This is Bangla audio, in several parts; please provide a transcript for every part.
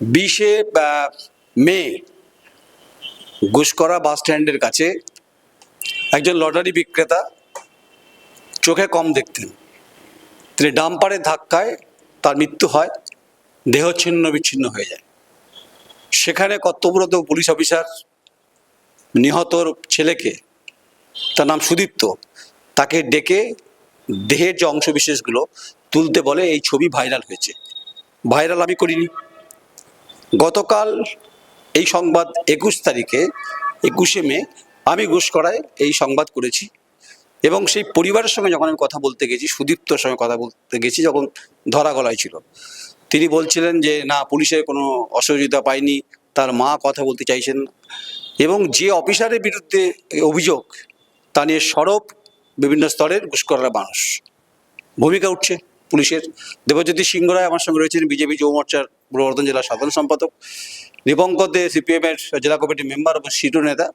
বিশে মে ঘুষকরা বাস স্ট্যান্ডের কাছে একজন লটারি বিক্রেতা চোখে কম দেখতেন। তিনি ডাম্পারের ধাক্কায় তার মৃত্যু হয় দেহ ছিন্ন বিচ্ছিন্ন হয়ে যায়। সেখানে কর্তব্যরত পুলিশ অফিসার নিহতর ছেলেকে, তার নাম সুদীপ্ত, তাকে ডেকে দেহের যে অংশবিশেষগুলো তুলতে বলে, এই ছবি ভাইরাল হয়েছে। ভাইরাল আমি করিনি। গতকাল এই সংবাদ একুশ তারিখে, একুশে মে, আমি ঘুষ করায় এই সংবাদ করেছি এবং সেই পরিবারের সঙ্গে যখন আমি কথা বলতে গেছি, সুদীপ্তর সঙ্গে কথা বলতে গেছি, যখন ধরা গলায় ছিল। তিনি বলছিলেন যে, না, পুলিশের কোনো অসহযোগিতা পায়নি তার মা কথা বলতে চাইছেন এবং যে অফিসারের বিরুদ্ধে অভিযোগ, তা নিয়ে সরব বিভিন্ন স্তরের ঘুষখোররা মানুষ। ভূমিকা উঠছে। পুলিশের। দেবজ্যোতি সিংহ রায় আমার সঙ্গে রয়েছেন, বিজেপি যুব মোর্চার পূর্ব বর্ধমান জেলার সাধারণ সম্পাদক। দীপঙ্কর দে সিপিএমের জেলা কমিটির মেম্বার এবং সিটু নেতা।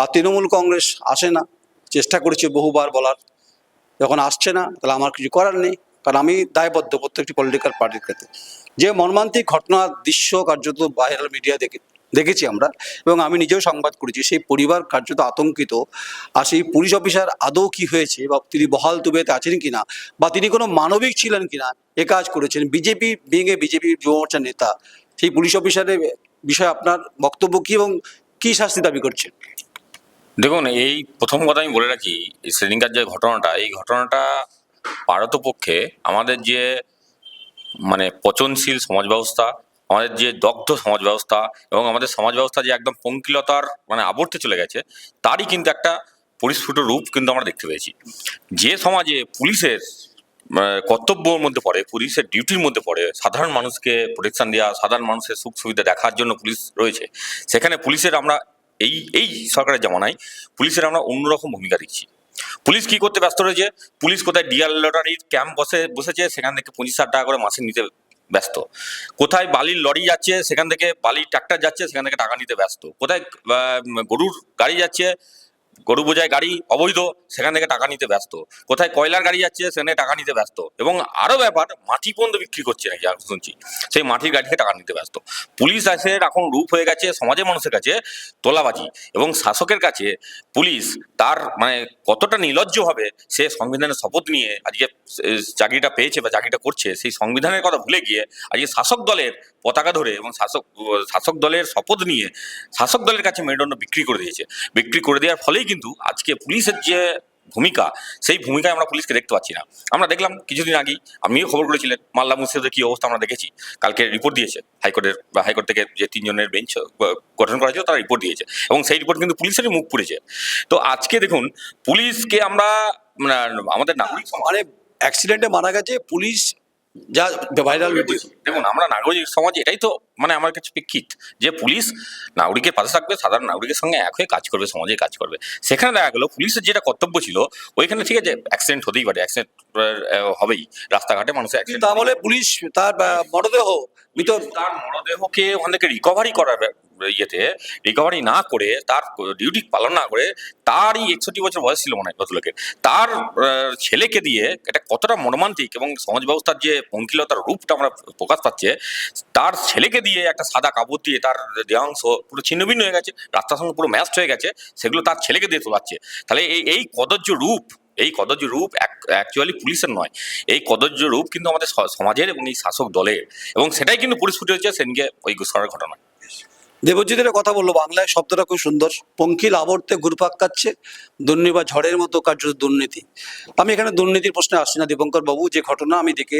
আর তৃণমূল কংগ্রেস আসে না, চেষ্টা করেছে বহুবার বলার। যখন আসছে না, তাহলে আমার কিছু করার নেই, কারণ আমি দায়বদ্ধ প্রত্যেকটি পলিটিক্যাল পার্টির ক্ষেত্রে। যে মর্মান্তিক ঘটনার দৃশ্য কার্যত ভাইরাল মিডিয়া দেখে দেখেছি আমরা এবং আমি নিজেও সংবাদ করেছি, সেই পরিবার কার্যত আতঙ্কিত। আর সেই পুলিশ অফিসার আদৌ কি হয়েছে বা তিনি বহাল তুবেতে আছেন কিনা বা তিনি কোনো মানবিক ছিলেন কিনা, এ কাজ করেছেন। বিজেপি বিঙে বিজেপি যুব মোর্চার নেতা, সেই পুলিশ অফিসারের বিষয়ে আপনার বক্তব্য কি এবং কি শাস্তি দাবি করছেন? দেখুন, এই প্রথম কথা আমি বলে রাখি সেদিনকার যে ঘটনাটা, এই ঘটনাটা পারতপক্ষে আমাদের যে মানে পচনশীল সমাজ ব্যবস্থা আমাদের যে দগ্ধ সমাজ ব্যবস্থা এবং আমাদের সমাজ ব্যবস্থা যে একদম পঙ্কিলতার মানে আবর্তে চলে গেছে, তারই কিন্তু একটা পরিস্ফুট রূপ কিন্তু আমরা দেখতে পেয়েছি। যে সমাজে পুলিশের কর্তব্যর মধ্যে পড়ে, পুলিশের ডিউটির মধ্যে পড়ে, সাধারণ মানুষকে প্রোটেকশন দেওয়া, সাধারণ মানুষের সুখ সুবিধা দেখার জন্য পুলিশ রয়েছে, সেখানে পুলিশের আমরা এই এই সরকারের জামানায় পুলিশের আমরা অন্যরকম ভূমিকা দেখছি। পুলিশ কি করতে ব্যস্ত রয়েছে? পুলিশ কোথায় ডিয়ার লটারির ক্যাম্প বসে, বসেছে, সেখান থেকে পঁচিশ হাজার টাকা করে মাসে নিতে ব্যস্ত। কোথায় বালির লরি যাচ্ছে, সেখান থেকে বালির ট্রাক্টর যাচ্ছে, সেখান থেকে টাকা নিতে ব্যস্ত। কোথায় গরুর গাড়ি যাচ্ছে গরু বোঝায় গাড়ি অবৈধ, সেখান থেকে টাকা নিতে ব্যস্ত। কোথায় কয়লার গাড়ি যাচ্ছে সেখানে টাকা নিতে ব্যস্ত। এবং আরও ব্যাপার, মাটি পর্যন্ত বিক্রি করছে নাকি শুনছি। সেই মাটির গাড়ি থেকে টাকা নিতে ব্যস্ত। পুলিশ আছে এখন রূপ হয়ে গেছে সমাজের মানুষের কাছে তোলাবাজি। এবং শাসকের কাছে পুলিশ তার মানে কতটা নির্লজ্জ হবে, সে সংবিধানের শপথ নিয়ে আজকে চাকরিটা পেয়েছে বা চাকরিটা করছে, সেই সংবিধানের কথা ভুলে গিয়ে আজকে শাসক দলের পতাকা ধরে এবং শাসক শাসক দলের শপথ নিয়ে শাসক দলের কাছে মেরুদণ্ড বিক্রি করে দিয়েছে। বিক্রি করে দেওয়ার ফলেই কিন্তু আজকে পুলিশের যে ভূমিকা সেই ভূমিকায় আমরা পুলিশকে দেখতে পাচ্ছি না। আমরা দেখলাম কিছুদিন আগেই আপনিও খবর করেছিলেন মাল্লা মুর্শিদের কি অবস্থা আমরা দেখেছি। কালকে রিপোর্ট দিয়েছে হাইকোর্টের হাইকোর্ট থেকে যে তিনজনের বেঞ্চ গঠন করা হয়েছিল তারা রিপোর্ট দিয়েছে। এবং সেই রিপোর্ট কিন্তু পুলিশেরই মুখ পুড়েছে। তো আজকে দেখুন পুলিশকে আমরা মানে, আমাদের নাগরিক মানে অ্যাক্সিডেন্টে মারা গেছে পুলিশ যা ভাইরাল দেখুন আমরা নাগরিক সমাজ এটাই তো মানে আমার কাছে প্রেক্ষিত যে পুলিশ নাগরিকের পাশে থাকবে সাধারণ নাগরিকের সঙ্গে এক হয়ে কাজ করবে সমাজে কাজ করবে। সেখানে দেখা গেলো পুলিশের যেটা কর্তব্য ছিল ওইখানে ঠিক আছে অ্যাক্সিডেন্ট হতেই পারে অ্যাক্সিডেন্ট হবেই। রাস্তাঘাটে মানুষের অ্যাক্সিডেন্ট তা বলে পুলিশ তার মরদেহ মৃত তার মরদেহকে ওখান থেকে রিকভারি করার ইয়েতে রিকভারি না করে তার ডিউটি পালন না করে তারই একষট্টি বছর বয়স ছিল মনে হয় ভদ্রলোকের। তার ছেলেকে দিয়ে এটা কতটা মর্মান্তিক এবং সমাজ ব্যবস্থার যে পঙ্কিলতার রূপটা আমরা প্রকাশ পাচ্ছে, তার ছেলেকে দিয়ে একটা সাদা কাপড় দিয়ে তার দেহাংশ পুরো ছিন্নভিন্ন হয়ে গেছে, রাস্তার সঙ্গে পুরো ম্যাস্ট হয়ে গেছে, সেগুলো তার ছেলেকে দিয়ে তোলাচ্ছে। তাহলে এই এই কদর্য রূপ এই কদর্য রূপ অ্যাকচুয়ালি পুলিশের নয়, এই কদর্য রূপ কিন্তু আমাদের সমাজের এবং এই শাসক দলের। এবং সেটাই কিন্তু পরিস্ফুট হয়েছে সেদিনকে ওই ঘোষণার ঘটনা দেবজিতের কথা বলল, বাংলায় শব্দটা খুব সুন্দর। পঙ্কিল আবর্তে ঘুরপাক কাচ্ছে দুর্নীতি বা ঝড়ের মতো কার্যত দুর্নীতি। আমি এখানে দুর্নীতির প্রশ্নে আসছি না, দীপঙ্কর বাবু, যে ঘটনা আমি দেখে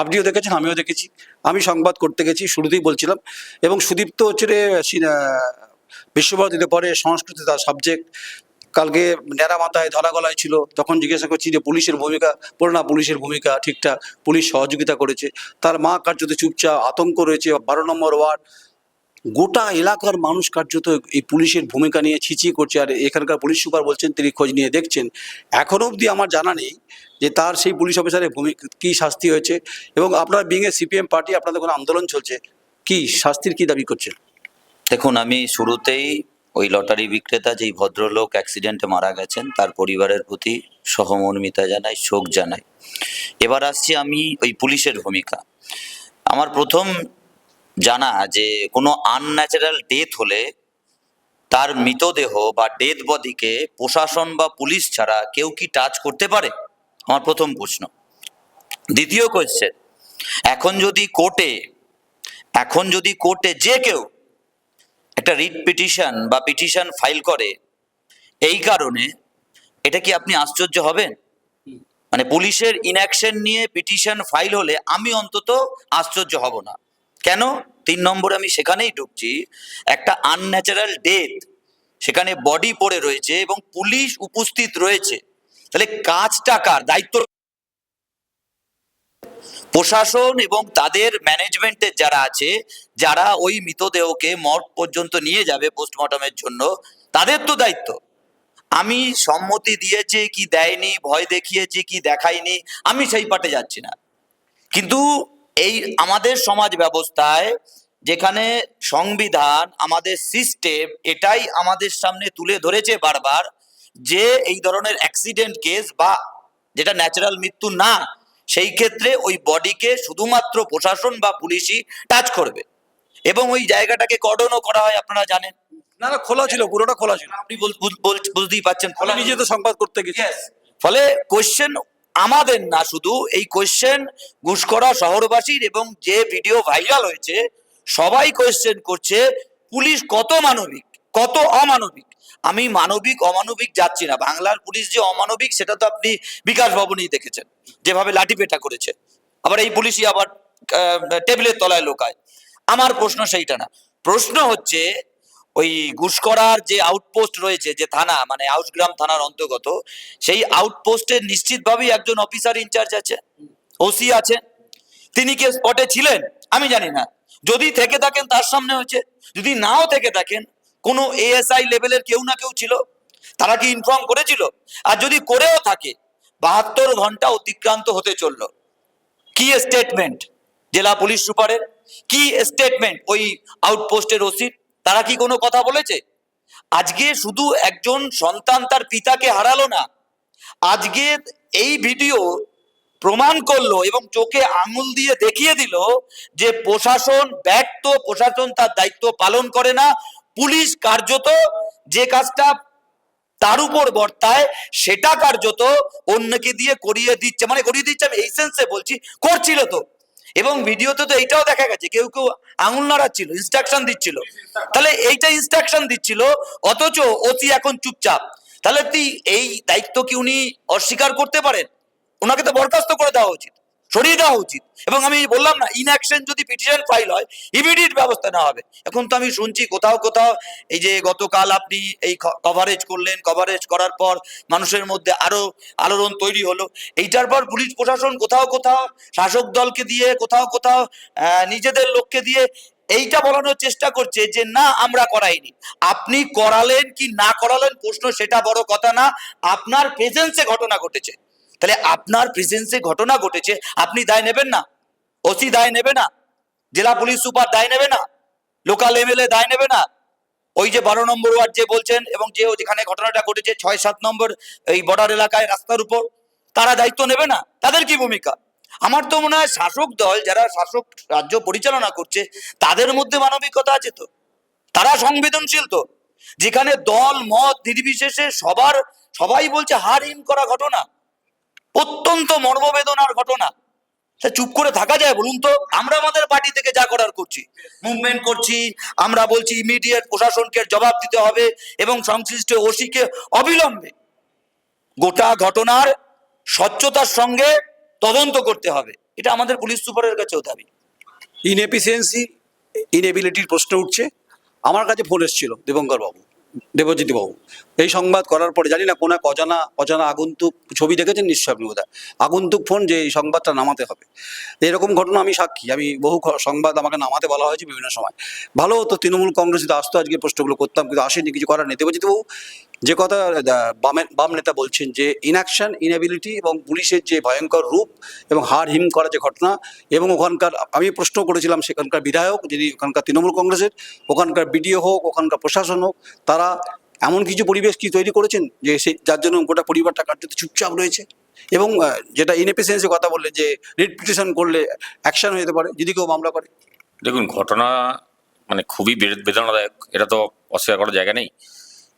আপনিও দেখেছেন, আমিও দেখেছি। আমি সংবাদ করতে গেছি, শুরুতেই বলছিলাম। এবং সুদীপ্ত হচ্ছে বিশ্বভারতীতে পড়ে সংস্কৃতি তার সাবজেক্ট কালকে ন্যাড়া মাথায় ধরা গলায় ছিল, তখন জিজ্ঞাসা করছি যে পুলিশের ভূমিকা পড়ে না পুলিশের ভূমিকা ঠিকঠাক, পুলিশ সহযোগিতা করেছে। তার মা কার্যত চুপচাপ, আতঙ্ক রয়েছে, বারো নম্বর ওয়ার্ড। গোটা এলাকার মানুষ কার্যত এই পুলিশের ভূমিকা নিয়ে ছিচিয়ে করছে আর এখানকার পুলিশ সুপার বলছেন, তিনি খোঁজ নিয়ে দেখছেন। এখনও অবধি আমার জানা নেই যে তার সেই পুলিশ অফিসারের ভূমিকা কী শাস্তি হয়েছে এবং আপনার বিঙে সিপিএম পার্টি আপনাদের কোনো আন্দোলন চলছে, কি শাস্তির কি দাবি করছেন? দেখুন, আমি শুরুতেই ওই লটারি বিক্রেতা যেই ভদ্রলোক অ্যাক্সিডেন্টে মারা গেছেন, তার পরিবারের প্রতি সহমর্মিতা জানাই, শোক জানাই। এবার আসছি আমি ওই পুলিশের ভূমিকা। আমার প্রথম জানা যে কোনো আনন্যাচারাল ডেথ হলে তার মৃতদেহ বা ডেড বডিকে প্রশাসন বা পুলিশ ছাড়া কেউ কি টাচ করতে পারে? আমার প্রথম প্রশ্ন। দ্বিতীয় কোয়েশ্চেন এখন যদি কোর্টে এখন যদি কোর্টে যে কেউ একটা রিট পিটিশন বা পিটিশন ফাইল করে, এই কারণে এটা কি আপনি আশ্চর্য হবেন? মানে পুলিশের ইনঅ্যাকশন নিয়ে পিটিশন ফাইল হলে আমি অন্তত আশ্চর্য হব না। কেন? তিন নম্বরে আমি সেখানেই ঢুকছি, একটা আনন্যাচারাল ডেথ সেখানে বডি পড়ে রয়েছে এবং পুলিশ উপস্থিত রয়েছে। তাহলে কাজটা কার? দায়িত্ব প্রশাসন এবং তাদের ম্যানেজমেন্টের যারা আছে, যারা ওই মৃতদেহকে মর্গ পর্যন্ত নিয়ে যাবে পোস্টমর্টমের জন্য, তাদের তো দায়িত্ব। আমি সম্মতি দিয়েছে কি দেয়নি, ভয় দেখিয়েছে কি দেখায়নি আমি সেই পাটে যাচ্ছি না। কিন্তু এই আমাদের সমাজ ব্যবস্থায় যেখানে সংবিধান আমাদের সিস্টেম এটাই আমাদের সামনে তুলে ধরেছে বারবার যে এই ধরনের অ্যাক্সিডেন্ট কেস বা যেটা ন্যাচারাল মৃত্যু না সেই ক্ষেত্রে ওই বডিকে শুধুমাত্র প্রশাসন বা পুলিশই টাচ করবে। এবং ওই জায়গাটাকে কর্ডনও করা হয় আপনারা জানেন। না না খোলা ছিল পুরোটা খোলা ছিল। আপনি বল- বুঝতেই পাচ্ছেন খোলা নিজে তো সংবাদ করতে গেছি। ফলে কোশ্চেন আমাদের না, শুধু এই কোয়েশ্চেন ঘুষকরা শহরবাসীর এবং যে ভিডিও ভাইরাল হয়েছে, সবাই কোশ্চেন করছে, পুলিশ কত মানবিক, কত অমানবিক? আমি মানবিক, অমানবিক যাচ্ছি না। বাংলার পুলিশ যে অমানবিক, সেটা তো আপনি বিকাশ ভবনেই দেখেছেন, যেভাবে লাঠি পেটা করেছে। আবার এই পুলিশই আবার টেবিলের তলায় লোকায়। আমার প্রশ্ন সেইটা না। প্রশ্ন হচ্ছে ওই ঘুষকরার যে আউটপোস্ট রয়েছে, যে থানা মানে আউসগ্রাম থানার অন্তর্গত, সেই আউটপোস্টের নিশ্চিতভাবেই একজন অফিসার ইনচার্জ আছে ওসি আছে। তিনি কে স্পটে ছিলেন? আমি জানি না। যদি থেকে থাকেন, তার সামনে হয়েছে। যদি নাও থেকে থাকেন, কোনো এএসআই লেভেলের কেউ না কেউ ছিল। তারা কি ইনফর্ম করেছিল? আর যদি করেও থাকে, বাহাত্তর ঘণ্টা অতিক্রান্ত হতে চলল। কি স্টেটমেন্ট জেলা পুলিশ সুপারের। কি স্টেটমেন্ট ওই আউটপোস্টের ওসির তারা কি কোনো কথা বলেছে? আজকে শুধু একজন সন্তান তার পিতাকে হারালো না, আজকে এই ভিডিও প্রমাণ করল এবং চোখে আঙুল দিয়ে দেখিয়ে দিল যে প্রশাসন ব্যর্থ, প্রশাসন তার দায়িত্ব পালন করে না, পুলিশ কার্যত যে কাজটা তার উপর বর্তায় সেটা কার্যত অন্যকে দিয়ে করিয়ে দিচ্ছে মানে করিয়ে দিচ্ছে আমি এই সেন্সে বলছি, করছিল তো। এবং ভিডিওতে তো এইটাও দেখা গেছে, কেউ কেউ আঙুল নাড়াচ্ছিল ইনস্ট্রাকশন দিচ্ছিল। তাহলে এইটা ইনস্ট্রাকশন দিচ্ছিল, অথচ অতি এখন চুপচাপ। তাহলে তুই এই দায়িত্ব কি উনি অস্বীকার করতে পারেন? ওনাকে তো বরখাস্ত করে দেওয়া উচিত। সরিয়ে দেওয়া উচিত। এবং আমি বললাম না ইনঅ্যাকশন যদি পিটিশন ফাইল হয় ইমিডিয়েট ব্যবস্থা নেওয়া হবে। এখন তো আমি শুনছি কোথাও কোথাও এই যে গতকাল আপনি এই কভারেজ করলেন কভারেজ করার পর মানুষের মধ্যে আরও আলোড়ন তৈরি হলো। এইটার পর পুলিশ প্রশাসন কোথাও কোথাও শাসক দলকে দিয়ে, কোথাও কোথাও নিজেদের লোককে দিয়ে এইটা বলানোর চেষ্টা করছে যে না, আমরা করাইনি। আপনি করালেন কি না করালেন প্রশ্ন, সেটা বড় কথা না। আপনার প্রেজেন্সে ঘটনা ঘটেছে। তাহলে আপনার প্রেজেন্সে ঘটনা ঘটেছে, আপনি দায় নেবেন না। ওসি দায় নেবে না। জেলা পুলিশ সুপার দায় নেবে না। লোকাল এমএলএ দায় নেবে না। ওই যে বারো নম্বর ওয়ার্ড যে বলছেন এবং যে যেখানে ঘটনাটা ঘটেছে, ছয় সাত নম্বর এই বর্ডার এলাকায় রাস্তার উপর, তারা দায়িত্ব নেবে না। তাদের কি ভূমিকা? আমার তো মনে হয় শাসক দল, যারা শাসক রাজ্য পরিচালনা করছে, তাদের মধ্যে মানবিকতা আছে তো। তারা সংবেদনশীল তো। যেখানে দল, মত নির্বিশেষে সবার, সবাই বলছে হার করা ঘটনা। অত্যন্ত মর্মবেদনার ঘটনা। তা চুপ করে থাকা যায় বলুন তো? আমরা আমাদের পার্টি থেকে যা করার করছি। মুভমেন্ট করছি, আমরা বলছি ইমিডিয়েট প্রশাসনকে জবাব দিতে হবে এবং সংশ্লিষ্ট ওসিকে অবিলম্বে গোটা ঘটনার স্বচ্ছতার সঙ্গে তদন্ত করতে হবে। এটা আমাদের পুলিশ সুপারের কাছেও দাবি। ইনএফিসিয়েন্সি ইনএবিলিটির প্রশ্ন উঠছে। আমার কাছে ফোন এসেছিল দেবঙ্কর বাবু দেবজ্যোতি বাবু। এই সংবাদ করার পরে জানি না কোন এক অজানা অজানা আগন্তুক ছবি দেখেছেন নিশ্চয় আপনি বোধহয়? আগন্তুক ফোন যে এই সংবাদটা নামাতে হবে। এরকম ঘটনা আমি সাক্ষী। আমি বহু সংবাদ আমাকে নামাতে বলা হয়েছে বিভিন্ন সময়। ভালো হতো তৃণমূল কংগ্রেস যদি আসতো আজকে প্রশ্নগুলো করতাম, কিন্তু আসেনি, কিছু করার নেই। দেবজিৎ বাবু যে কথা বাম নেতা বলছেন যে ইনঅ্যাকশন ইনএবিলিটি এবং পুলিশের যে ভয়ঙ্কর রূপ এবং হার হিম করা যে ঘটনা এবং ওখানকার, আমি প্রশ্ন করেছিলাম সেখানকার বিধায়ক, যিনি ওখানকার তৃণমূল কংগ্রেসের, ওখানকার বিডিও হোক, ওখানকার প্রশাসন হোক, তারা এমন কিছু পরিবেশ কি তৈরি করেছেন যে সেই যার জন্য গোটা পরিবারটা কার্যত চুপচাপ রয়েছে? এবং যেটা ইনএফিসিয়েন্সির কথা বললে যে রিট পিটিশন করলে অ্যাকশন হয়ে যেতে পারে, যদি কেউ মামলা করে। দেখুন, ঘটনা মানে খুবই বেদনাদায়ক, এটা তো অস্বীকার করার জায়গা নেই।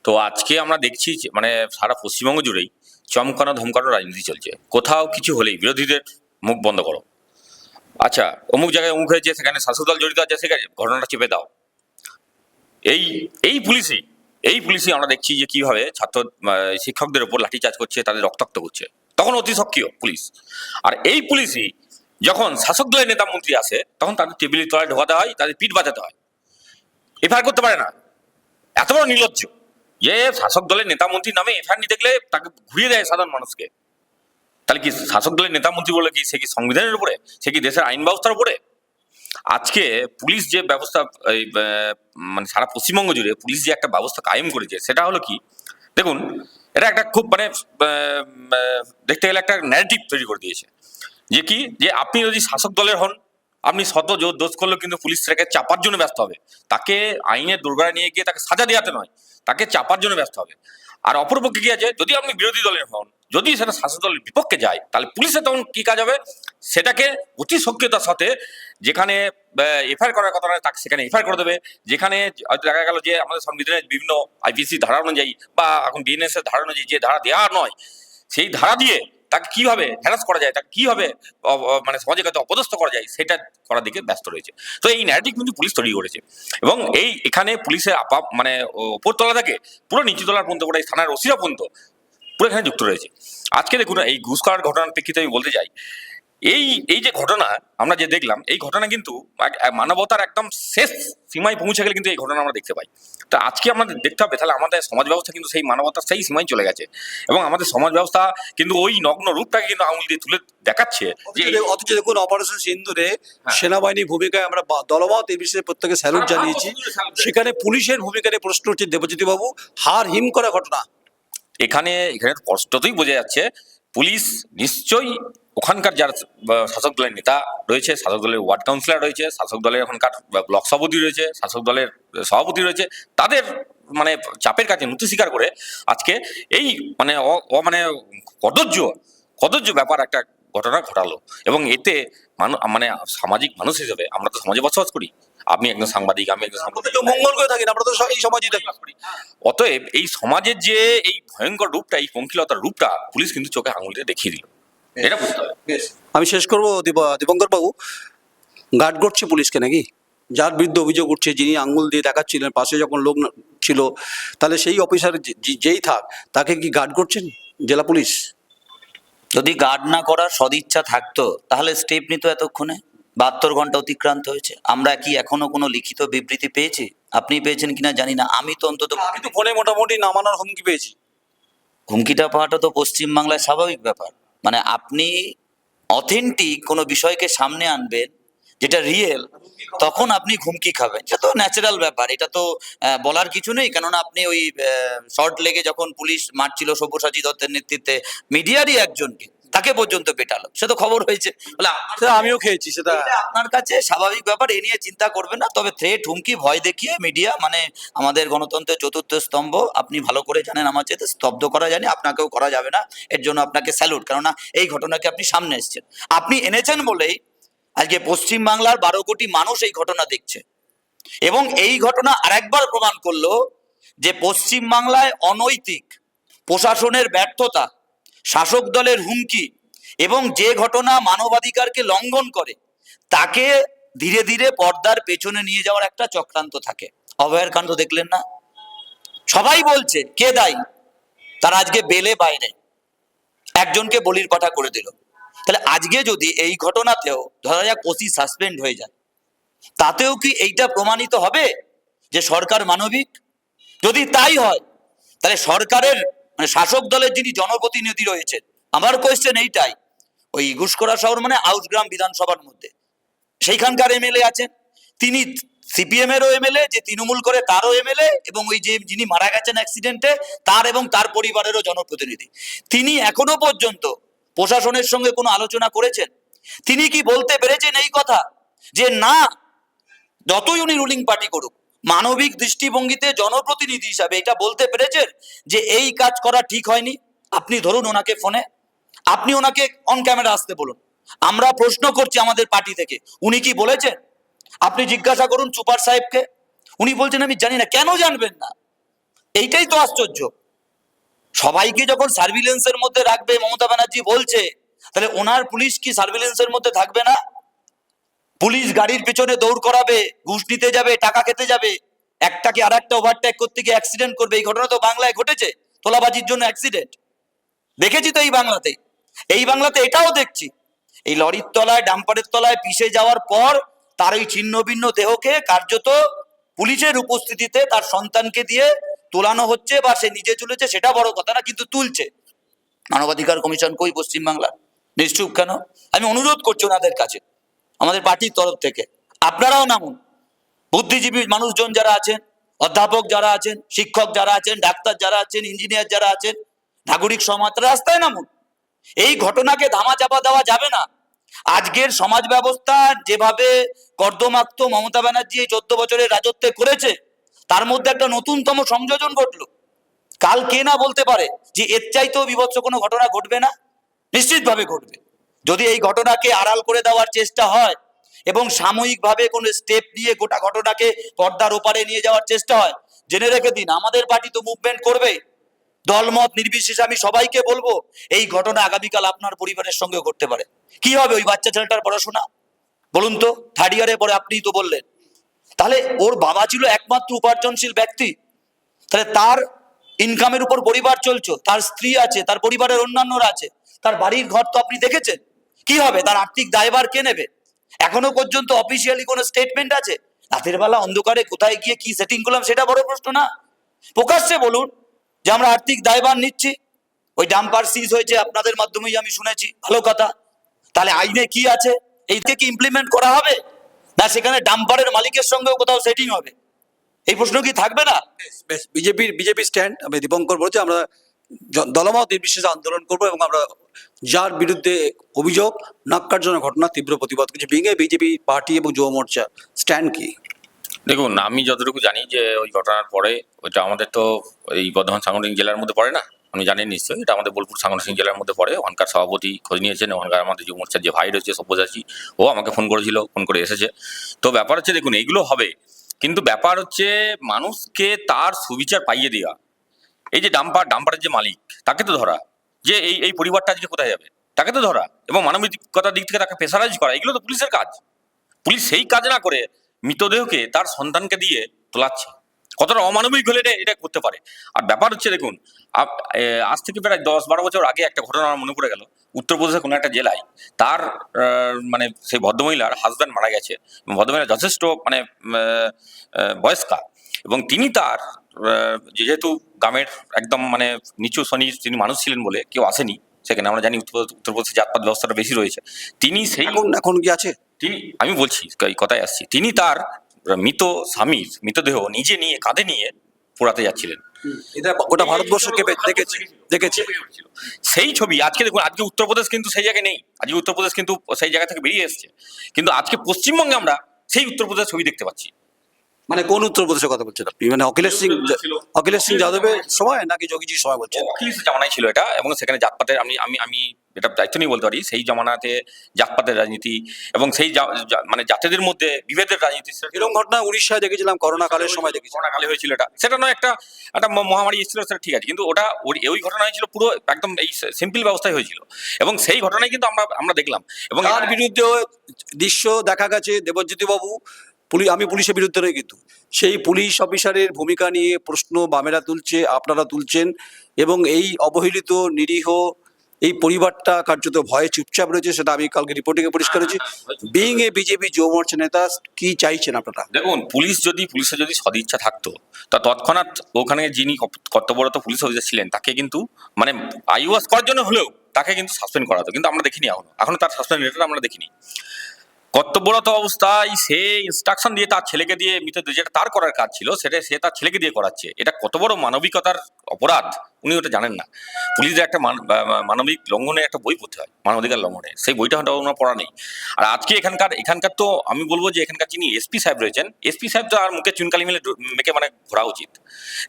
তো আজকে আমরা দেখছি মানে সারা পশ্চিমবঙ্গ জুড়েই চমকানো ধমকানো রাজনীতি চলছে। কোথাও কিছু হলেই বিরোধীদের মুখ বন্ধ করো। আচ্ছা অমুক জায়গায় অমুক হয়েছে, সেখানে শাসক দল জড়িত আছে সেখানে ঘটনাটা চেপে দাও। এই এই পুলিশই এই পুলিশই আমরা দেখছি যে কীভাবে ছাত্র শিক্ষকদের উপর লাঠিচার্জ করছে, তাদের রক্তাক্ত করছে। তখন অতি সক্রিয় পুলিশ। আর এই পুলিশই যখন শাসক দলের নেতা মন্ত্রী আসে, তখন তাদের টেবিলের তলায় ঢোকাতে হয়, তাদের পিঠ বাঁচাতে হয়। এফআইআর করতে পারে না। এত বড় নির্লজ্জ। যে শাসক দলের নেতা মন্ত্রী নামে এফআইআর গেলে তাকে ঘুরিয়ে দেয় সাধারণ মানুষকে তাহলে কি শাসক দলের নেতা মন্ত্রী বলে কি সে কি সংবিধানের উপরে সে কি দেশের আইন ব্যবস্থার উপরে আজকে পুলিশ যে ব্যবস্থা মানে সারা পশ্চিমবঙ্গ জুড়ে পুলিশ যে একটা ব্যবস্থা কায়েম করেছে, সেটা হলো কি? দেখুন, এটা একটা খুব মানে দেখতে গেলে একটা ন্যারেটিভ তৈরি করে দিয়েছে। যে কি? যে আপনি যদি শাসক দলের হন আপনি শত জোর দোষ করলেও কিন্তু পুলিশ তাকে চাপার জন্য ব্যস্ত হবে। তাকে আইনের দুর্গায় নিয়ে গিয়ে তাকে সাজা দেওয়াতে নয়, তাকে চাপার জন্য ব্যস্ত হবে। আর অপরপক্ষে কি আছে? যদি আপনি বিরোধী দলের হন, যদি সেটা শাসক দলের বিপক্ষে যায়, তাহলে পুলিশের তখন কি কাজ হবে? সেটাকে অতি সক্রিয়তার সাথে যেখানে এফআইআর করার কথা নয়, তাকে সেখানে এফআইআর করে দেবে। যেখানে হয়তো দেখা গেল যে আমাদের সংবিধানের বিভিন্ন আইপিসি ধারা অনুযায়ী বা এখন বিএনএস এর ধারা অনুযায়ী যে ধারা দেওয়া নয়, সেই ধারা দিয়ে তাকে কীভাবে হ্যারাস করা যায়, তাকে কীভাবে মানে সমাজে কাছে অপদস্থ করা যায়, সেটা করার দিকে ব্যস্ত রয়েছে। তো এই ন্যারেটিভ কিন্তু পুলিশ তৈরি করেছে। এবং এই এখানে পুলিশের আপা মানে ওপরতলা থেকে পুরো নিচুতলার পর্যন্ত পুরো এই থানার ওসিরা পর্যন্ত পুরো এখানে যুক্ত রয়েছে। আজকে দেখুন, এই ঘুষ করার ঘটনার প্রেক্ষিতে আমি বলতে চাই এই এই যে ঘটনা আমরা যে দেখলাম এই ঘটনা কিন্তু মানবতার একদম শেষ সীমায় পৌঁছে গেলে কিন্তু এই ঘটনা আমরা দেখতে পাই। তো আজকে আমাদের দেখতে হবে তাহলে আমাদের সমাজ ব্যবস্থা কিন্তু সেই মানবতার সেই সীমায় চলে গেছে। এবং আমাদের সমাজ ব্যবস্থা কিন্তু ওই নগ্ন রূপটাকে কিন্তু আঙুল দিয়ে তুলে দেখাচ্ছে যে অথচ দেখুন অপারেশন সিন্ধুরে সেনাবাহিনীর ভূমিকায় আমরা দলমত এই বিষয়ে প্রত্যেকে স্যালুট জানিয়েছি। সেখানে পুলিশের ভূমিকা নিয়ে প্রশ্ন হচ্ছে দেবজ্যোতি বাবু হার হিম করা ঘটনা। এখানে এখানে স্পষ্টতই বোঝা যাচ্ছে পুলিশ নিশ্চয়ই ওখানকার যারা শাসক দলের নেতা রয়েছে শাসক দলের ওয়ার্ড কাউন্সিলর রয়েছে শাসক দলের ওখানকার ব্লক সভাপতি রয়েছে শাসক দলের সভাপতি রয়েছে তাদের মানে চাপের কাছে নথি স্বীকার করে আজকে এই মানে অ- মানে কদর্য কদর্য ব্যাপার একটা ঘটনা ঘটালো। এবং এতে মানুষ মানে সামাজিক মানুষ হিসেবে আমরা তো সমাজে বসবাস করি। আপনি একজন সাংবাদিক আমি একজন সাংবাদিক। মঙ্গল করে থাকেন আমরা তো এই সমাজই থাকি অতএব এই সমাজের যে এই ভয়ঙ্কর রূপটা এই পঙ্কিলতার রূপটা পুলিশ কিন্তু চোখে আঙুল দিয়ে দেখিয়ে দিল। এটা বুঝতে হবে। আমি শেষ করব দীপঙ্কর বাবু। গার্ড করছে পুলিশকে নাকি? যার বিরুদ্ধে অভিযোগ উঠছে যিনি আঙ্গুল দিয়ে দেখাচ্ছিলেন পাশে যখন লোক ছিল তাহলে সেই অফিসার যেই থাক তাকে কি গার্ড করছেন জেলা পুলিশ? যদি গার্ড না করার সদিচ্ছা থাকতো তাহলে স্টেপ নিত এতক্ষণে। বাহাত্তর ঘণ্টা অতিক্রান্ত হয়েছে। আমরা কি এখনও কোনো লিখিত বিবৃতি পেয়েছি? আপনি পেয়েছেন কিনা জানি না। আমি তো অন্তত আমি তো ফোনে মোটামুটি নামানোর হুমকি পেয়েছি। হুমকিটা পাওয়াটা তো পশ্চিমবাংলায় স্বাভাবিক ব্যাপার। মানে আপনি অথেন্টিক কোনো বিষয়কে সামনে আনবেন, যেটা রিয়েল তখন আপনি ঘুমকি খাবেন। এটা তো ন্যাচারাল ব্যাপার, এটা তো বলার কিছু নেই। কেননা আপনি ওই শর্ট লেগে যখন পুলিশ মারছিল, সব্যসাচী দত্তের নেতৃত্বে মিডিয়ারই একজনকে। তাকে পর্যন্ত পেটালো। সে তো খবর হয়েছে। বলে আমিও খেয়েছি সেটা আপনার কাছে স্বাভাবিক ব্যাপার এ নিয়ে চিন্তা করবে না। তবে থ্রেট হুমকি ভয় দেখিয়ে মিডিয়া মানে আমাদের গণতন্ত্রের চতুর্থ স্তম্ভ আপনি ভালো করে জানেন আমার চেয়ে স্তব্ধ করা জানি আপনাকেও করা যাবে না। এর জন্য আপনাকে স্যালুট কেননা এই ঘটনাকে আপনি সামনে এসেছেন। আপনি এনেছেন বলেই আজকে পশ্চিম বাংলার বারো কোটি মানুষ এই ঘটনা দেখছে। এবং এই ঘটনা আরেকবার প্রমাণ করল যে পশ্চিম বাংলায় অনৈতিক প্রশাসনের ব্যর্থতা শাসক দলের হুমকি এবং যে ঘটনা মানবাধিকারকে লঙ্ঘন করে, তাকে ধীরে ধীরে পর্দার পেছনে নিয়ে যাওয়ার একটা চক্রান্ত থাকে। অভয়ের কাণ্ড দেখলেন না? সবাই বলছে, কে দায়ী? তারা আজকে বেলে বাইরে। একজনকে বলির পাঠা করে দিল। তাহলে আজকে যদি এই ঘটনাতেও ধরা যাক ওসি সাসপেন্ড হয়ে যায় তাতেও কি এইটা প্রমাণিত হবে যে সরকার মানবিক? যদি তাই হয়, তাহলে সরকারের মানে শাসক দলের যিনি জনপ্রতিনিধি রয়েছেন, আমার কোয়েশ্চেন এইটাই। ওই ঘুষকরা শহর মানে আউসগ্রাম বিধানসভার মধ্যে। সেইখানকার এমএলএ আছেন। তিনি সিপিএম এরও এমএলএ, যে তৃণমূল করে তারও এমএলএ, এবং ওই যে যিনি মারা গেছেন অ্যাক্সিডেন্টে তার এবং তার পরিবারেরও জনপ্রতিনিধি। তিনি এখনও পর্যন্ত প্রশাসনের সঙ্গে কোনো আলোচনা করেছেন? তিনি কি বলতে পেরেছেন এই কথা? যে না, যতই উনি রুলিং পার্টি করুক মানবিক দৃষ্টিভঙ্গিতে জনপ্রতিনিধি হিসাবে এটা বলতে পেরেছেন যে এই কাজ করা ঠিক হয়নি। আপনি ধরুন ওনাকে ফোনে, আপনি ওনাকে অন ক্যামেরা আসতে বলুন। আমরা প্রশ্ন করছি আমাদের পার্টি থেকে, উনি কি বলেছেন? আপনি জিজ্ঞাসা করুন সুপার সাহেবকে, উনি বলছেন, আমি জানি না, কেন জানবেন না? এইটাই তো আশ্চর্য। সবাইকে যখন সার্ভিলেন্সের মধ্যে রাখবে, মমতা ব্যানার্জি বলছে, তাহলে ওনার পুলিশ কি সার্ভিলেন্সের মধ্যে থাকবে না? পুলিশ গাড়ির পেছনে দৌড় করাবে, ঘুষ নিতে যাবে, টাকা খেতে যাবে। একটাকে আর একটা ওভারটেক করতে গিয়ে অ্যাক্সিডেন্ট করবে। এই ঘটনা তো বাংলায় ঘটেছে, তোলাবাজির জন্য অ্যাক্সিডেন্ট দেখেছি তো এই বাংলাতে। এই বাংলাতে এটাও দেখছি। এই লরির তলায়, ডাম্পারের তলায় পিষে যাওয়ার পর তার ওই ছিন্ন ভিন্ন দেহকে কার্যত পুলিশের উপস্থিতিতে তার সন্তানকে দিয়ে তোলানো হচ্ছে বা সে নিজে তুলেছে, সেটা বড় কথা না, কিন্তু তুলছে। মানবাধিকার কমিশন কই পশ্চিমবাংলা নিশ্চুপ কেন? আমি অনুরোধ করছি ওনাদের কাছে। আমাদের পার্টির তরফ থেকে। আপনারাও নামুন। বুদ্ধিজীবী মানুষজন যারা আছেন, অধ্যাপক যারা আছেন, শিক্ষক যারা আছেন, ডাক্তার যারা আছেন, ইঞ্জিনিয়ার যারা আছেন, নাগরিক সমাজ রাস্তায় নামুন। এই ঘটনাকে ধামা চাপা দেওয়া যাবে না। আজকের সমাজ ব্যবস্থা যেভাবে কর্দমাক্ত মমতা ব্যানার্জি এই চোদ্দ বছরের রাজত্বে করেছে, তার মধ্যে একটা নতুনতম সংযোজন ঘটলো। কাল কে না বলতে পারে যে এর চাইতেও বিভৎস কোনো ঘটনা ঘটবে না? নিশ্চিতভাবে ঘটবে। যদি এই ঘটনাকে আড়াল করে দেওয়ার চেষ্টা হয় এবং সাময়িকভাবে কোনো স্টেপ নিয়ে গোটা ঘটনাকে পর্দার ওপারে নিয়ে যাওয়ার চেষ্টা হয়, জেনে রেখে দিন, আমাদের পার্টি তো মুভমেন্ট করবে। দলমত নির্বিশেষে আমি সবাইকে বলব, এই ঘটনা আগামীকাল আপনার পরিবারের সঙ্গে ঘটতে পারে। কি হবে ওই বাচ্চা ছেলেটার পড়াশোনা? বলুন তো থার্ড ইয়ারে পরে আপনিই তো বললেন। তাহলে ওর বাবা ছিল একমাত্র উপার্জনশীল ব্যক্তি। তাহলে তার ইনকামের উপর পরিবার চলছে, তার স্ত্রী আছে, তার পরিবারের অন্যান্যরা আছে, তার বাড়ির ঘর তো আপনি দেখেছেন। কি হবে? তার আর্থিক দায়ভার কে নেবে? এখনও পর্যন্ত অফিসিয়ালি কোনো স্টেটমেন্ট আছে? রাতের বেলা অন্ধকারে কোথায় গিয়ে কি সেটিং করলাম সেটা বড় প্রশ্ন না। প্রকাশ্যে বলুন যে আমরা আর্থিক দায়ভার নিচ্ছি। ওই ডাম্পার সিজ হয়েছে আপনাদের মাধ্যমেই আমি শুনেছি। ভালো কথা। তাহলে আইনে কি আছে? এইটা কি ইমপ্লিমেন্ট করা হবে? না সেখানে ডাম্পারের মালিকের সঙ্গেও কোথাও সেটিং হবে? এই প্রশ্ন কি থাকবে না? বিজেপির বিজেপি স্ট্যান্ড আমি দীপঙ্কর বলছি, আমরা দলমত নির্বিশেষে আন্দোলন করব এবং আমরা যার বিরুদ্ধে অভিযোগ নাক্কারজনক ঘটনা, তীব্র প্রতিবাদ করছি। ভেঙে বিজেপি পার্টি এবং যুব মোর্চা স্ট্যান্ড কি? দেখুন, আমি যতটুকু জানি যে ওই ঘটনার পরে ওইটা আমাদের তো এই বর্ধমান সাংগঠনিক জেলার মধ্যে পড়ে না। আপনি জানেন নিশ্চয়ই, এটা আমাদের বোলপুর সাংগঠনিক জেলার মধ্যে পড়ে। ওখানকার সভাপতি খোঁজ নিয়েছেন, ওখানকার আমাদের যুব মোর্চার যে ভাই রয়েছে, সব্যসাচী, ও আমাকে ফোন করেছিল, ফোন করে এসেছে। তো ব্যাপার হচ্ছে, দেখুন এইগুলো হবে। কিন্তু ব্যাপার হচ্ছে, মানুষকে তার সুবিচার পাইয়ে দেওয়া। এই যে ডাম্পার, ডাম্পারের যে মালিক, তাকে তো ধরা। যে এই এই পরিবারটা আজকে কোথায় যাবে? তাকে তো ধরা। এবং মানবিকতার দিক থেকে তাকে প্রেসারাইজ করা, এগুলো তো পুলিশের কাজ। পুলিশ সেই কাজ না করে মৃতদেহকে তার সন্তানকে দিয়ে তোলাচ্ছে। কতটা অমানবিক হলে এটা এটা করতে পারে। আর ব্যাপার হচ্ছে, দেখুন আজ থেকে প্রায় দশ বারো বছর আগে একটা ঘটনা আমার মনে পড়ে গেল। উত্তরপ্রদেশের কোনো একটা জেলায় তার মানে সেই ভদ্রমহিলার হাজব্যান্ড মারা গেছে। ভদ্রমহিলা যথেষ্ট মানে বয়স্কা। এবং তিনি তার যেহেতু গ্রামের একদম মানে নিচু শ্রেণির তিনি মানুষ ছিলেন বলে কেউ আসেনি সেখানে আমরা জানি উত্তর উত্তরপ্রদেশে জাতপাত ব্যবস্থাটা বেশি রয়েছে। তিনি সেই এখন এখন কি আছে? তিনি আমি বলছি কথায় আসছি। তিনি তার মৃত স্বামীর মৃতদেহ নিজে নিয়ে কাঁধে নিয়ে পোড়াতে যাচ্ছিলেন। এটা গোটা ভারতবর্ষ কেঁপে দেখেছে দেখেছে। সেই ছবি আজকে দেখুন আজকে উত্তরপ্রদেশ কিন্তু সেই জায়গায় নেই। আজকে উত্তরপ্রদেশ কিন্তু সেই জায়গা থেকে বেরিয়ে এসেছে। কিন্তু আজকে পশ্চিমবঙ্গে আমরা সেই উত্তরপ্রদেশ ছবি দেখতে পাচ্ছি। মানে কোন উত্তরপ্রদেশের কথা বলছেন আপনি? মানে অখিলেশ সিং অখিলেশ সিং যাদবের সময় নাকি যোগীজির সময় বলছেন? অখিলেশের জামানায় ছিল এটা এবং সেখানে জাতপাতের আমি আমি আমি এটা দায়িত্ব নিয়ে বলতে পারি সেই জামানাতে জাতপাতের রাজনীতি এবং সেই মানে জাতিদের মধ্যে বিভেদের রাজনীতি এরকম ঘটনা উড়িষ্যায় দেখেছিলাম করোনা কালের সময় দেখেছি করোনা কালে হয়েছিল এটা। সেটা নয় একটা একটা মহামারী এসেছিল সেটা ঠিক আছে কিন্তু ওটা ওই- ঘটনা হয়েছিল পুরো একদম এই সিম্পল ব্যবস্থায় হয়েছিল। এবং সেই ঘটনায় কিন্তু আমরা আমরা দেখলাম। এবং তার বিরুদ্ধে দৃশ্য দেখা গেছে দেবজ্যোতি বাবু পুলিশ আমি পুলিশের বিরুদ্ধে নই কিন্তু। সেই পুলিশ অফিসারের ভূমিকা নিয়ে প্রশ্ন বামেরা তুলছে, আপনারা তুলছেন এবং এই অবহেলিত, নিরীহ এই পরিবারটা কার্যত ভয়ে চুপচাপ রয়েছে, সেটা আমি কালকে রিপোর্টিংয়ে পরিষ্কার হয়েছি বিং এ বিজেপি যুব মোর্চা নেতা, কি চাইছেন আপনারা? দেখুন, পুলিশ যদি, পুলিশের যদি সদিচ্ছা থাকতো, তা তৎক্ষণাৎ ওখানে যিনি কর্তব্যরত পুলিশ অফিসার ছিলেন, তাকে কিন্তু মানে আইওয়াস করার জন্য হলেও, তাকে কিন্তু সাসপেন্ড করা হতো। কিন্তু আমরা দেখিনি এখনও। এখনও তার সাসপেন্ড লেটার আমরা দেখিনি। কর্তব্যরত অবস্থায় সে ইনস্ট্রাকশন দিয়ে তার ছেলেকে দিয়ে মৃতদেহ যেটা তার করার কাজ ছিল, সেটা সে তার ছেলেকে দিয়ে করাচ্ছে। এটা কত বড় মানবিকতার অপরাধ, উনি ওটা জানেন না। পুলিশের একটা মান- মানবিক লঙ্ঘনে একটা বই পড়তে হয়, মানবাধিকার লঙ্ঘনে। সেই বইটা হয়তো ওনার পড়া নেই। আর আজকে এখানকার এখানকার তো আমি বলব যে এখানকার যিনি এসপি সাহেব রয়েছেন এসপি সাহেব তো আর মুখে চুনকালি মিলে মেখে মানে ঘোরা উচিত।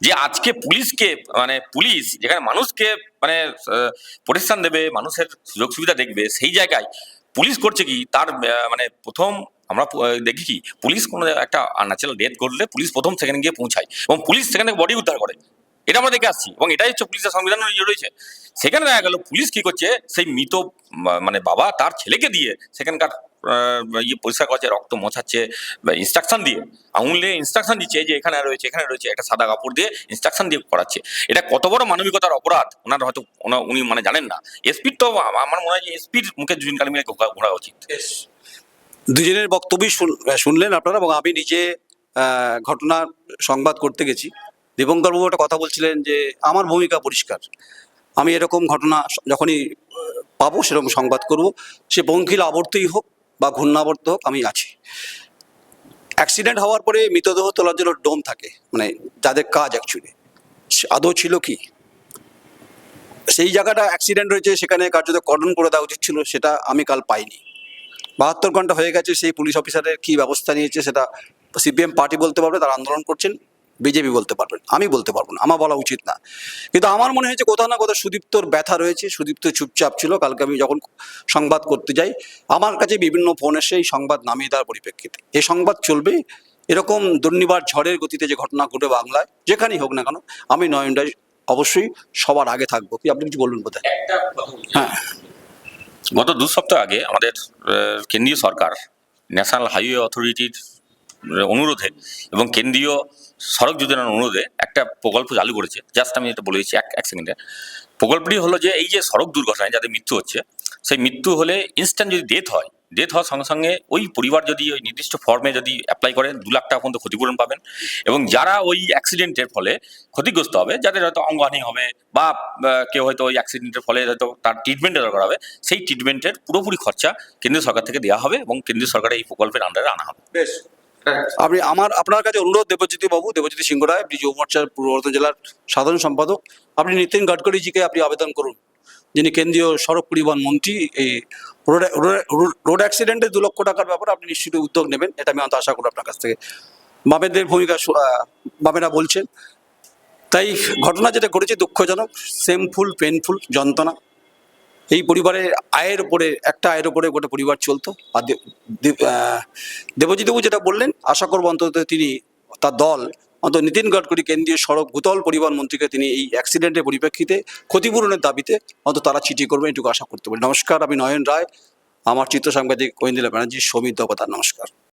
যে আজকে পুলিশকে মানে পুলিশ যেখানে মানুষকে মানে প্রতিষ্ঠান দেবে, মানুষের সুযোগ সুবিধা দেখবে, সেই জায়গায় পুলিশ করছে কি? তার মানে প্রথম আমরা দেখি কি? পুলিশ কোনো একটা ন্যাচারাল ডেথ ঘটলে পুলিশ প্রথম সেখানে গিয়ে পৌঁছায় এবং পুলিশ সেখানে বডি উদ্ধার করে। এটা আমরা দেখে আসছি এবং এটাই হচ্ছে পুলিশের সংবিধান রয়েছে। সেখানে দেখা গেল পুলিশ কি করছে? সেই মৃত মানে বাবা তার ছেলেকে দিয়ে সেখানকার ইয়ে পরিষ্কার করছে রক্ত মোছাচ্ছে ইনস্ট্রাকশন দিয়ে আঙুলে ইনস্ট্রাকশন দিচ্ছে যে এখানে রয়েছে এখানে রয়েছে একটা সাদা কাপড় দিয়ে ইনস্ট্রাকশন দিয়ে করাচ্ছে। এটা কত বড় মানবিকতার অপরাধ? ওনার হয়তো উনি মানে জানেন না। এসপির তো আমার মনে হয় যে এসপির মুখে কালী মিলে ঘোরা উচিত। দুজনের বক্তব্যই শুনলেন আপনারা এবং আমি নিজে আহ, ঘটনার সংবাদ করতে গেছি। দীপঙ্করবাবু একটা কথা বলছিলেন যে আমার ভূমিকা পরিষ্কার। আমি এরকম ঘটনা যখনই পাবো সেরকম সংবাদ করব। সে বঙ্কিল আবর্তই হোক বা ঘূর্ণাবর্ত হোক, আমি আছি। অ্যাক্সিডেন্ট হওয়ার পরে মৃতদেহ তোলার জন্য ডোম থাকে মানে যাদের কাজ অ্যাকচুয়ালি আদৌ ছিল কি? সেই জায়গাটা অ্যাক্সিডেন্ট হয়েছে, সেখানে কার্যত কর্ডন করে দেওয়া উচিত ছিল, সেটা আমি কাল পাইনি। বাহাত্তর ঘণ্টা হয়ে গেছে, সেই পুলিশ অফিসারের কি ব্যবস্থা নিয়েছে, সেটা সিপিএম পার্টি বলতে পারবে, তারা আন্দোলন করছেন। বিজেপি বলতে পারবেন আমি বলতে পারব না আমার বলা উচিত না। কিন্তু আমার মনে হয়েছে কোথাও না কোথাও সুদীপ্তর ব্যথা রয়েছে সুদীপ্ত চুপচাপ ছিল কালকে আমি যখন সংবাদ করতে যাই আমার কাছে বিভিন্ন ফোন এসে এই সংবাদ নামিয়ে দেওয়ার পরিপ্রেক্ষিতে। এই সংবাদ চলবে এরকম দুর্নিবার ঝড়ের গতিতে যে ঘটনা ঘটে বাংলায় যেখানেই হোক না কেন আমি নয়নটায় অবশ্যই সবার আগে থাকব। কি আপনি কিছু বলুন একটা হ্যাঁ। গত দু সপ্তাহ আগে আমাদের কেন্দ্রীয় সরকার ন্যাশনাল হাইওয়ে অথরিটির অনুরোধে এবং কেন্দ্রীয় সড়ক যোজনার অনুরোধে একটা প্রকল্প চালু করেছে। জাস্ট আমি এটা বলে দিচ্ছি এক এক সেকেন্ডে। প্রকল্পটি হলো যে এই যে সড়ক দুর্ঘটনায় যাদের মৃত্যু হচ্ছে, সেই মৃত্যু হলে ইনস্ট্যান্ট যদি ডেথ হয় ডেথ হওয়ার সঙ্গে সঙ্গে ওই পরিবার যদি ওই নির্দিষ্ট ফর্মে যদি অ্যাপ্লাই করেন দু লাখ টাকা পর্যন্ত ক্ষতিপূরণ পাবেন এবং যারা ওই অ্যাক্সিডেন্টের ফলে ক্ষতিগ্রস্ত হবে, যাদের হয়তো অঙ্গহানি হবে বা কেউ হয়তো ওই অ্যাক্সিডেন্টের ফলে হয়তো তার ট্রিটমেন্টের দরকার হবে, সেই ট্রিটমেন্টের পুরোপুরি খরচা কেন্দ্রীয় সরকার থেকে দেওয়া হবে এবং কেন্দ্রীয় সরকারের এই প্রকল্পের আন্ডারে আনা হবে। বেশ। আপনি আমার, আপনার কাছে অনুরোধ দেবজ্যোতি বাবু, দেবজ্যোতি সিংহ রায় যুব মোর্চার পূর্ব বর্ধমান জেলার সাধারণ সম্পাদক। আপনি নীতিন গাডকারিজিকে আপনি আবেদন করুন, যিনি কেন্দ্রীয় সড়ক পরিবহন মন্ত্রী। এই রোড অ্যাক্সিডেন্টে দু লক্ষ টাকার ব্যাপারে আপনি নিশ্চিত উদ্যোগ নেবেন, এটা আমি আশা করি আপনার কাছ থেকে। বামেদের ভূমিকা বামেরা বলছেন, তাই ঘটনা যেটা ঘটেছে দুঃখজনক সেমফুল পেনফুল যন্ত্রণা। এই পরিবারের আয়ের উপরে, একটা আয়ের উপরে গোটা পরিবার চলতো। আর দেবজিৎবাবু যেটা বললেন, আশা করব অন্তত তিনি তার দল, অন্তত নীতিন গডকরি, কেন্দ্রীয় সড়ক ভূতল পরিবহন মন্ত্রীকে তিনি এই অ্যাক্সিডেন্টের পরিপ্রেক্ষিতে ক্ষতিপূরণের দাবিতে অন্তত তারা চিঠি করবেন, এটুকু আশা করতে পারি। নমস্কার, আমি নয়ন রায়, আমার চিত্র সাংবাদিক ঐন্দিলা ব্যানার্জি, সৌমিত দপাতার নমস্কার।